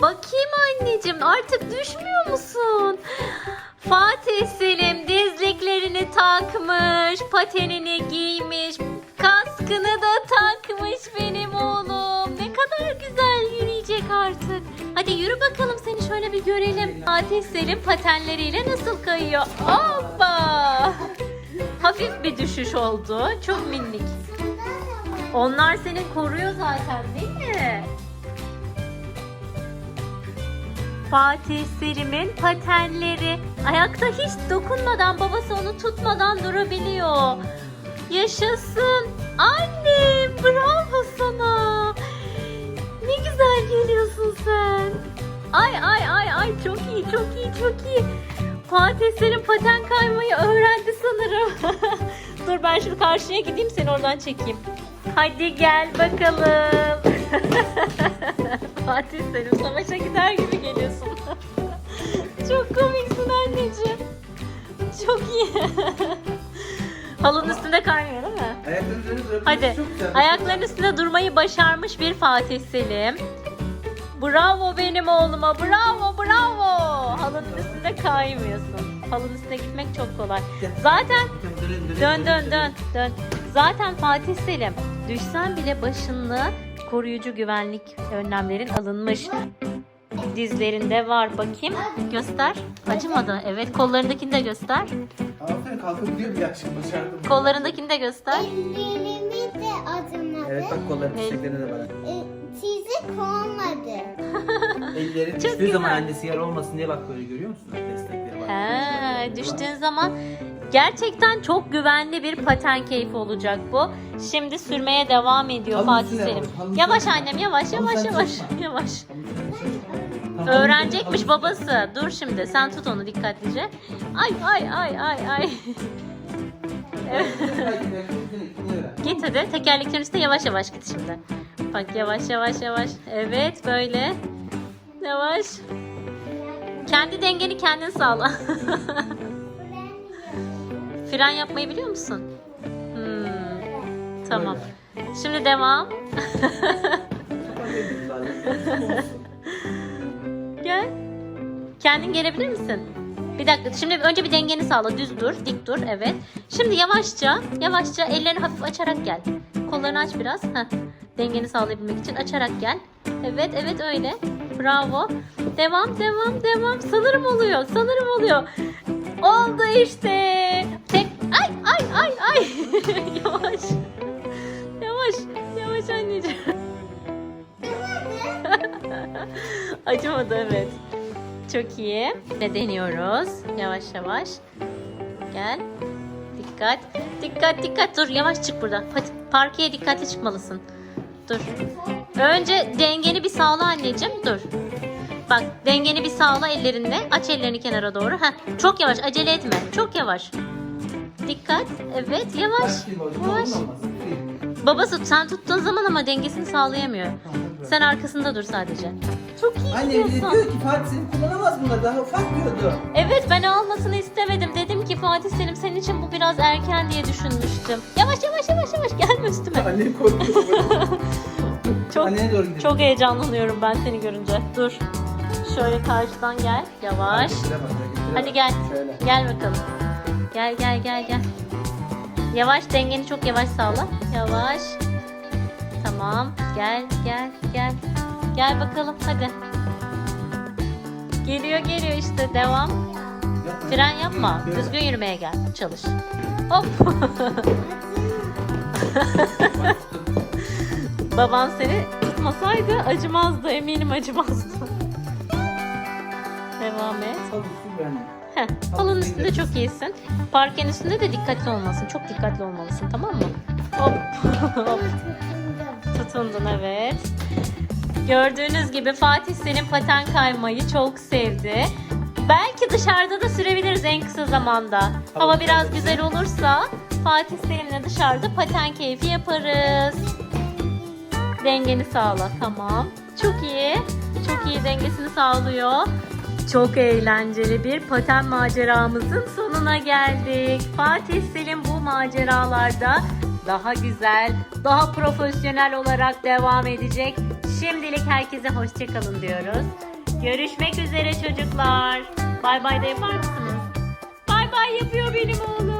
Bakayım anneciğim artık düşmüyor musun? Fatih Selim dizliklerini takmış, patenini giymiş, kaskını da takmış benim oğlum. Ne kadar güzel yürüyecek artık. Hadi yürü bakalım seni şöyle bir görelim. Fatih Selim patenleriyle nasıl kayıyor? Hoppa! Hafif bir düşüş oldu. Çok minik. Onlar seni koruyor zaten değil mi? Fatih Selim'in patenleri. Ayakta hiç dokunmadan babası onu tutmadan durabiliyor. Yaşasın. Annem bravo sana. Ne güzel geliyorsun sen. Ay ay ay ay çok iyi çok iyi çok iyi. Fatih Selim paten kaymayı öğrendi sanırım. Dur ben şu karşıya gideyim seni oradan çekeyim. Hadi gel bakalım. Fatih Selim savaşa gider gibi geliyorsun. Çok komiksin anneciğim. Çok iyi. Halının üstünde kaymıyor değil mi? Hadi. Çok güzel. Ayaklarının üstünde durmayı başarmış bir Fatih Selim. Bravo benim oğluma. Bravo bravo. Halının üstünde kaymıyorsun. Halının üstüne gitmek çok kolay. Zaten Dön dön dön dön. Zaten Fatih Selim düşsen bile başında koruyucu güvenlik önlemlerin alınmış. Dizlerinde var bakayım. Göster. Acımadı. Evet kollarındakini de göster. Aferin kalkabiliyor bir akşam başardım. Kollarındakini de göster. Ellerimi de acımadı. Evet bak kolların El- çiçeklerine de var. E, çizik olmadı. Ellerin Çok düştüğü güzel. zaman annesi yara olmasın diye bak böyle görüyor musun? Destekleri var. Ha, düştüğün zaman gerçekten çok güvenli bir paten keyfi olacak bu. Şimdi sürmeye devam ediyor Halının Fatih Selim. yavaş, annem yavaş yavaş yavaş yavaş. Öğrenecekmiş babası. Dur şimdi sen tut onu dikkatlice. Ay ay ay ay ay. Git hadi tekerleklerin üstüne yavaş yavaş git şimdi. Bak yavaş yavaş yavaş. Evet böyle. Yavaş. Kendi dengeni kendin sağla. Fren yapmayı biliyor musun? Hmm, Tamam. Şimdi devam. Gel. Kendin gelebilir misin? Bir dakika. Şimdi önce bir dengeni sağla. Düz dur. Dik dur. Evet. Şimdi yavaşça, yavaşça ellerini hafif açarak gel. Kollarını aç biraz. Heh. Dengeni sağlayabilmek için açarak gel. Evet, evet öyle. Bravo. Devam, devam, devam. Sanırım oluyor. Sanırım oluyor. Oldu işte. Ay, ay, ay, yavaş. Yavaş. Yavaş anneciğim. Acımadı evet. Çok iyi. Ve deniyoruz. Yavaş yavaş. Gel. Dikkat. Dikkat dikkat. Dur yavaş çık burada. Hadi parkeye dikkatli çıkmalısın. Dur. Önce dengeni bir sağla anneciğim. Dur. Bak dengeni bir sağla ellerinde. Aç ellerini kenara doğru. Heh. Çok yavaş acele etme. Çok yavaş. Dikkat. Evet yavaş. Yavaş. Babası sen tuttuğun zaman ama dengesini sağlayamıyor. Sen arkasında dur sadece. Çok iyi Anne gidiyorsun. diyor ki Fatih seni kullanamaz bunlar daha ufak diyordu. Evet ben almasını istemedim. Dedim ki Fatih Selim senin için bu biraz erken diye düşünmüştüm. Yavaş yavaş yavaş yavaş gelme üstüme. Annem korkuyor. Çok Annene doğru gidelim. çok heyecanlanıyorum ben seni görünce. Dur. Şöyle karşıdan gel. Yavaş. Hadi gel. Şöyle. Gel bakalım. Gel gel gel gel. Yavaş dengeni çok yavaş sağla. Yavaş. Tamam. Gel gel gel. Gel bakalım hadi. Geliyor geliyor işte devam. Fren yapma. Düzgün yürümeye gel. Çalış. Hop. Baban seni tutmasaydı acımazdı. Eminim acımazdı. Devam et. Beğendim. Heh, halının üstünde çok iyisin. Parkenin üstünde de dikkatli olmalısın. Çok dikkatli olmalısın tamam mı? Hop. Hop. Tutundun evet. Gördüğünüz gibi Fatih Selim paten kaymayı çok sevdi. Belki dışarıda da sürebiliriz en kısa zamanda. Hava biraz güzel olursa Fatih Selim'le dışarıda paten keyfi yaparız. Dengeni sağla. Tamam. Çok iyi. Çok iyi dengesini sağlıyor çok eğlenceli bir paten maceramızın sonuna geldik. Fatih Selim bu maceralarda daha güzel, daha profesyonel olarak devam edecek. Şimdilik herkese hoşçakalın diyoruz. Görüşmek üzere çocuklar. Bay bay da yapar mısınız? Bay bay yapıyor benim oğlum.